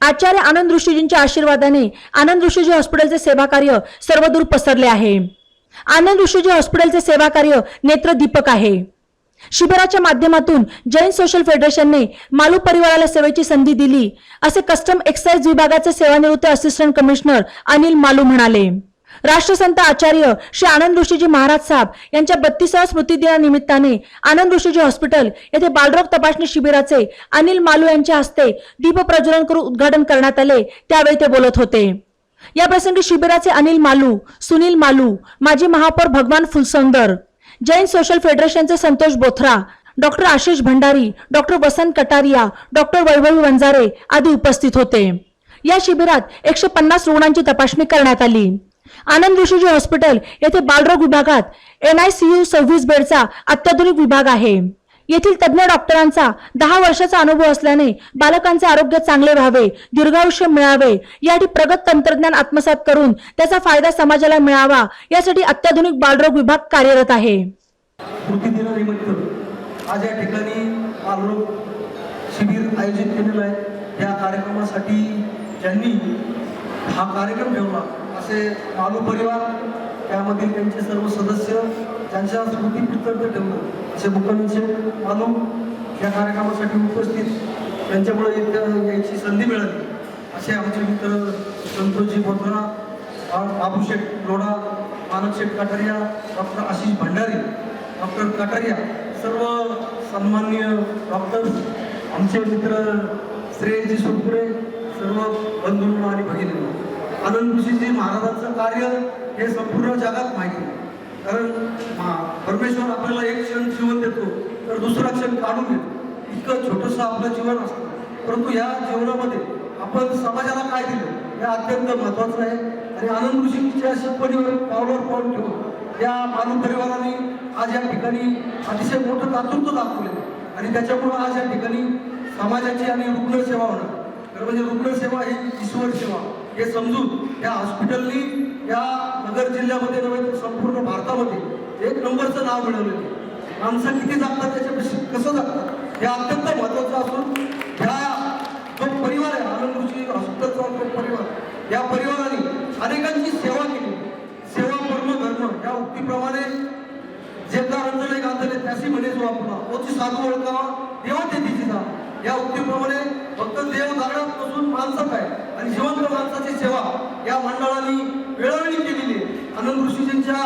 आचार्य आनंद ऋषीजींच्या आशीर्वादाने आनंद ऋषीजी हॉस्पिटलचे सेवा कार्य सर्वदूर पसरले आहे. आनंद ऋषीजी हॉस्पिटलचे सेवा कार्य नेत्रदीपक आहे. शिबिराच्या माध्यमातून जैन सोशल फेडरेशनने मालू परिवाराला सेवेची संधी दिली असे कस्टम एक्साइज विभागाचे सेवानिवृत्त असिस्टंट कमिशनर अनिल मालू म्हणाले. राष्ट्रसंत आचार्य श्री आनंद ऋषीजी महाराज साहेब यांच्या बत्तीसाव्या स्मृतिदिनानिमित्ताने आनंद ऋषीजी हॉस्पिटल येथे बालरोग तपासणी शिबिराचे अनिल मालू यांच्या हस्ते दीप प्रज्वलन करून उद्घाटन करण्यात आले. त्यावेळी ते बोलत होते. या प्रसंगी शिबिराचे अनिल मालू सुनील मालू माजी महापौर Bhagwan Phulsaundar Jain social फेडरेशनचे Santosh Bothra doctor Ashish Bhandari doctor Vasant Kataria doctor Vaibhavi Vanjare आदी उपस्थित होते. या शिबिरात एकशे पन्नास रुग्णांची तपासणी करण्यात आली. आनंद ऋषीजी हॉस्पिटल येथे बालरोग विभागात एनआयसीयू सव्वीस बेडचा अत्याधुनिक विभाग आहे. येथील तज्ञ डॉक्टरांचा दहा वर्षाचा अनुभव असल्याने बालकांचे आरोग्य चांगले व्हावे दीर्घायुष्य मिळावे यासाठी प्रगत तंत्रज्ञान आत्मसात करून त्याचा फायदा समाजाला मिळावा यासाठी अत्याधुनिक बालरोग विभाग कार्यरत आहे. आज या ठिकाणी बालरोग शिबिर आयोजित केलेलं आहे. या कार्यक्रमासाठी ज्यांनी हा कार्यक्रम ठेवला असे मालू परिवार त्यामधील त्यांचे सर्व सदस्य त्यांच्या स्मृती प्रित्यर्थ ठेवलं असे मुख्यमंत्री मालू या कार्यक्रमासाठी उपस्थित त्यांच्यामुळे इथं यायची संधी मिळाली. असे आमचे मित्र संतोषजी बोथरा बाबूशेठ लोढा मानवशेठ काठारिया डॉक्टर आशिष भंडारी डॉक्टर कटारिया सर्व सन्माननीय डॉक्टर्स आमचे मित्र श्रेयजी सुरपुरे सर्व बंधू आणि भगिनी आनंदजी महाराजांचं कार्य हे संपूर्ण जगात माहिती आहे. कारण परमेश्वर आपल्याला एक क्षण जीवन देतो तर दुसरा क्षण काढून घेतो. इतकं छोटंसं आपलं जीवन असतं. परंतु या जीवनामध्ये आपण समाजाला काय दिलं हे अत्यंत महत्वाचं आहे. आणि आनंद ऋषीच्या शिकवणीवर पावलावर पाऊल ठेवून या मानव परिवाराने आज या ठिकाणी अतिशय मोठं दातृत्व दाखवले. आणि त्याच्यामुळं आज या ठिकाणी समाजाची आणि रुग्णसेवा होणार. तर म्हणजे रुग्णसेवा ही ईश्वर सेवा. हे समजून या हॉस्पिटलनी या नगर जिल्ह्यामध्ये नव्हे तर संपूर्ण भारतामध्ये एक नंबरचं नाव मिळवलेलं आहे. माणसं किती जगतात त्याच्यापेक्षा कसं जगतात? हे अत्यंत महत्वाचं असून ह्या जो परिवार आहे आनंद ऋषी हॉस्पिटलचा जो परिवार या परिवाराने अनेकांची सेवा केली. सेवा परम धर्म या उक्तीप्रमाणे जे का रंजले गांधले त्याशी म्हणे जो आपला ओची साधू ओळखावा देवा ते तिची जा. या उक्तीप्रमाणे फक्त देव दागडात बसून माणसं आहे आणि जिवंत माणसाची सेवा या मंडळाने वेळोवेळी केलेली आहे. आनंद ऋषीजींच्या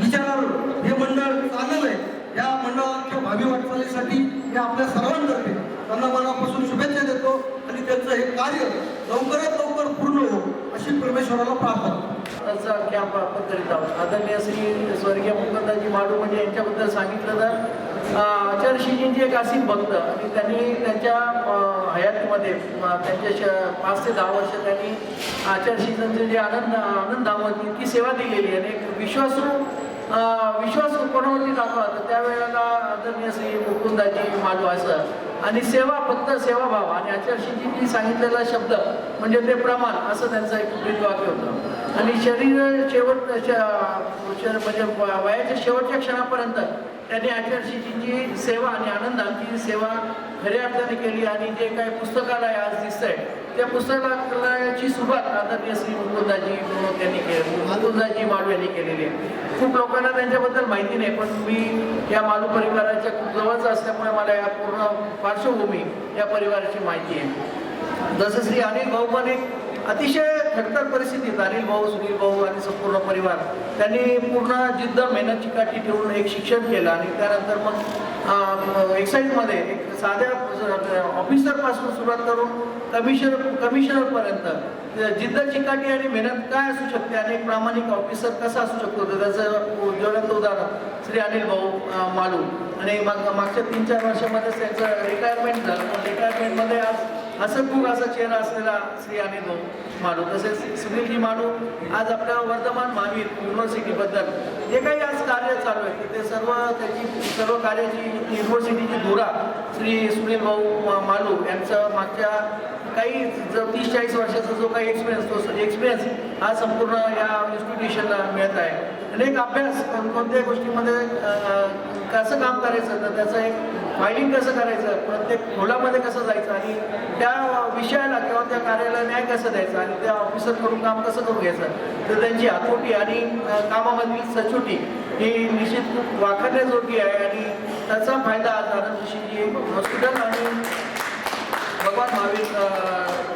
विचारावर हे मंडळ चाललेलं आहे. या मंडळाच्या भावी वाटचालीसाठी मी आपल्या सर्वांतर्फे त्यांना मनापासून शुभेच्छा देतो आणि त्यांचं हे कार्य लवकरात लवकर पूर्ण हो अशी परमेश्वराला प्रार्थना त्याचा कॅम्प आपण करीत आहोत. आदरणीय श्री स्वर्गीय मुकुंदाजी माडू म्हणजे यांच्याबद्दल सांगितलं तर आचार्यशीजींचे एक अशी भक्त आणि त्यांनी त्यांच्या हयातमध्ये त्यांच्या पाच ते दहा वर्ष त्यांनी आचार्यशीजींचे जे आनंद आनंदावरती ती सेवा दिलेली आणि एक विश्वासू विश्वास कोणावरती दाखवा तर त्यावेळेला आदरणीय श्री मुकुंदाजी मालू असं आणि सेवा फक्त सेवाभाव आणि आचार्यशीजींनी सांगितलेला शब्द म्हणजे ते प्रमाण असं त्यांचं एक वाक्य होतं. आणि शरीर शेवट म्हणजे वयाच्या शेवटच्या क्षणापर्यंत त्यांनी आचार्यशीजींची सेवा आणि आनंदाची सेवा खऱ्या अर्थाने केली आणि जे काही पुस्तकालय आज दिसतंय त्या पुस्तकालयाची सुरुवात आदरणीय श्री मुकुंदाजी त्यांनी केली मुकुंदाजी माडू यांनी केलेली आहे. खूप लोकांना त्यांच्याबद्दल माहिती नाही पण मी या मालू परिवाराच्या खूप जवळचा असल्यामुळे मला या पूर्ण पार्श्वभूमी या परिवाराची माहिती आहे. जसं श्री अनिल भाऊ पण एक अतिशय खडतर परिस्थितीत अनिल भाऊ सुनील भाऊ आणि संपूर्ण परिवार त्यांनी पूर्ण जिद्द मेहनत चिकाटी ठेवून एक शिक्षण केलं आणि त्यानंतर मग एक्साईजमध्ये एक साध्या ऑफिसरपासून सुरुवात करून कमिशनर कमिशनरपर्यंत जिद्द चिकाटी आणि मेहनत काय असू शकते आणि एक प्रामाणिक ऑफिसर कसा असू शकतो? त्याचं ज्वलंत उदाहरण श्री अनिल भाऊ मालू. आणि माग मागच्या तीन चार वर्षामध्येच त्यांचं रिटायरमेंट झालं. पण रिटायरमेंटमध्ये आज असं खूप असा चेहरा असलेला श्री अनिल माडू तसेच सुनीलजी माडू आज आपल्या वर्धमान महावीर युनिव्हर्सिटीबद्दल जे काही आज कार्य चालू आहे ते सर्व त्याची सर्व कार्याची युनिव्हर्सिटीची धुरा श्री सुनील भाऊ मालू यांचं मागच्या काही जो तीस चाळीस वर्षाचा जो काही एक्सपिरियन्स तो एक्सपिरियन्स हा संपूर्ण या इन्स्टिट्यूशनला मिळत आहे. अनेक अभ्यास कोणकोणत्या गोष्टीमध्ये कसं काम करायचं तर त्याचा एक फायलिंग कसं करायचं? प्रत्येक खोलामध्ये कसं जायचं? आणि त्या विषयाला किंवा त्या कार्याला न्याय कसं द्यायचा? आणि त्या ऑफिसरकडून काम कसं करून घ्यायचं? तर त्यांची हातोटी आणि कामामधली सचोटी ही निश्चित खूप वाखाणण्याजोगी आहे आणि त्याचा फायदा आज आनंद जोशींची हॉस्पिटल आणि भगवान महावीर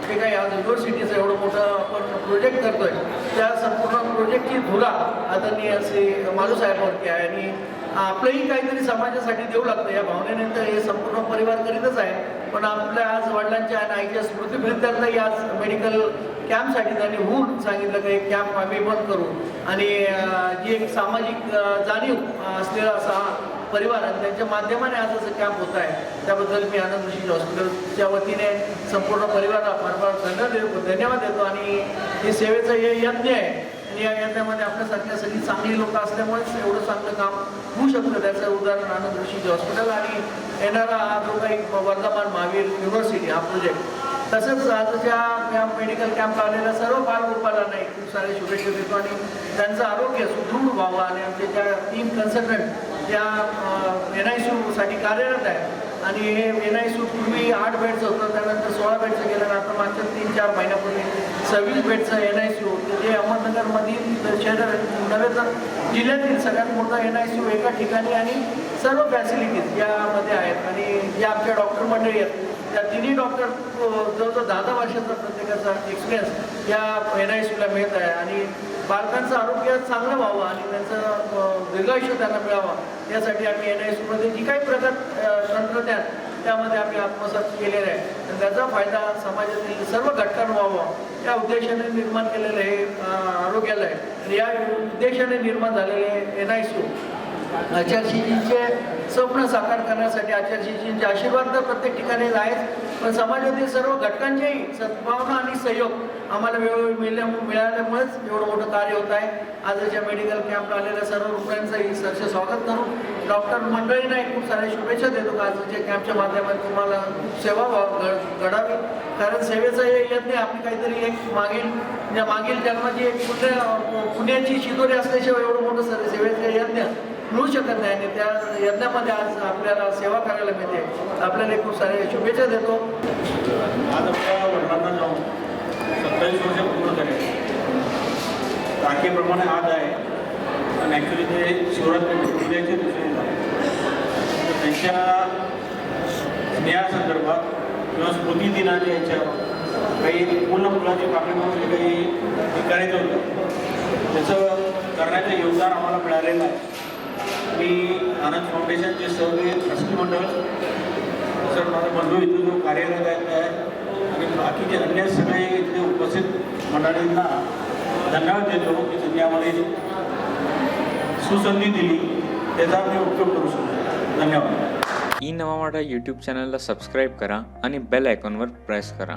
जे काही आज युनिव्हर्सिटीचं एवढं मोठं आपण प्रोजेक्ट करतोय त्या संपूर्ण प्रोजेक्टची धुरा आदरणीय असे मालूसाहेबांवरती आहे. आणि आपलंही काहीतरी समाजासाठी देऊ लागतं. या भावनेनंतर हे संपूर्ण परिवार करीतच आहे. पण आपल्या आज वडिलांच्या आणि आईच्या स्मृतीप्रित्यातही आज मेडिकल कॅम्पसाठी त्यांनी होऊन सांगितलं की एक कॅम्प आम्ही बंद करू. आणि जी एक सामाजिक जाणीव असलेला असा हा परिवार आणि त्यांच्या माध्यमाने आज असं कॅम्प होत आहे. त्याबद्दल मी आनंद ऋषी हॉस्पिटलच्या वतीने संपूर्ण परिवाराला फार फार धन्यवाद देतो. धन्यवाद देतो. आणि हे सेवेचं हे यज्ञ आहे. आणि या यज्ञामध्ये आपल्यासारख्या सगळी चांगली लोक असल्यामुळेच एवढं चांगलं काम होऊ शकतं. त्याचं उदाहरण आनंद ऋषीचे हॉस्पिटल आणि येणारा हा जो काही वर्धमान महावीर युनिव्हर्सिटी हा प्रोजेक्ट तसंच आजच्या या मेडिकल कॅम्प आलेल्या सर्व बालगोपाला नाही खूप सारे शुभेच्छा देतो आणि त्यांचं आरोग्य सुदृढ व्हावं आणि आमचे ज्या तीन कन्सल्टंट ज्या एन आयसाठी कार्यरत आहे आणि हे एन आय पूर्वी आठ बेडचं होतं त्यानंतर सोळा बेडचं गेलं आता मागच्या तीन चार महिन्यापूर्वी सव्वीस बेडचं एन आय सी जे अहमदनगरमधील शहर नव्हे तर जिल्ह्यातील सगळ्यात मोठं एन आय सी एका ठिकाणी आणि सर्व फॅसिलिटीज यामध्ये आहेत. आणि जे आमच्या डॉक्टर मंडळी आहेत. त्या तिन्ही डॉक्टर जवळजवळ दहा दहा वर्षाचा प्रत्येकाचा एक्सपिरियन्स या एन आय सीला मिळत आहे. आणि बालकांचं आरोग्य चांगलं व्हावं आणि त्यांचं दीर्घायुष्य त्यांना मिळावं यासाठी आम्ही एन आय सीमध्ये जी काही प्रगत तंत्रज्ञान त्यामध्ये आम्ही आत्मसात केलेलं आहे. आणि त्याचा फायदा समाजातील सर्व घटकांना व्हावा. त्या उद्देशाने निर्माण केलेलं हे आरोग्यालय. या उद्देशाने निर्माण झालेले एन आय सी आचारशीजींचे स्वप्न साकार करण्यासाठी आचारशीजींचे आशीर्वाद तर प्रत्येक ठिकाणी आहेत. पण समाजातील सर्व घटकांचेही सद्भावना आणि सहयोग आम्हाला वेळोवेळी मिळल्या मिळाल्यामुळेच एवढं मोठं कार्य होत आहे. आजच्या मेडिकल कॅम्पला आलेल्या सर्व रुग्णांचंही सरसे स्वागत करून डॉक्टर मंडळींना खूप साऱ्या शुभेच्छा देतो. आजच्या कॅम्पच्या माध्यमातून तुम्हाला खूप सेवा घडावी. कारण सेवेचं हे यज्ञ आपली काहीतरी एक मागील मागील जन्माची एक पुण्य पुण्याची शिदोरी असल्याशिवाय एवढं मोठं सर सेवेचं यज्ञ मिळू शकत नाही आणि त्या यज्ञामध्ये आज आपल्याला सेवा करायला मिळते. आपल्याला खूप सारे शुभेच्छा देतो. आज आपल्या वडिलांना जाऊन सत्तावीस वर्ष पूर्ण झाले तारखेप्रमाणे आज आहे. पण ॲक्च्युली ते शिवरात्री उद्याचे दिवशी त्यांच्या स्नेहासंदर्भात किंवा स्मृती दिनाच्या याच्यावर काही पूर्ण फुलाची पाकळी म्हणून काही करायचं होतं त्याचं करण्याचं योगदान आम्हाला मिळालेलं आहे. मी आनंद फाउंडेशनचे सर्व ट्रस्टी मंडळ सर माझा बंधू इथं जो कार्यरत आहे आणि बाकीचे अन्य सगळे इथे उपस्थित मंडळींना धन्यवाद देतो की त्यांनी आम्हाला सुसंधी दिली. त्याचा मी उपयोग करू शकतो. धन्यवाद. ई नवा मराठा यूट्यूब चॅनलला सबस्क्राईब करा आणि बेल आयकॉनवर प्रेस करा.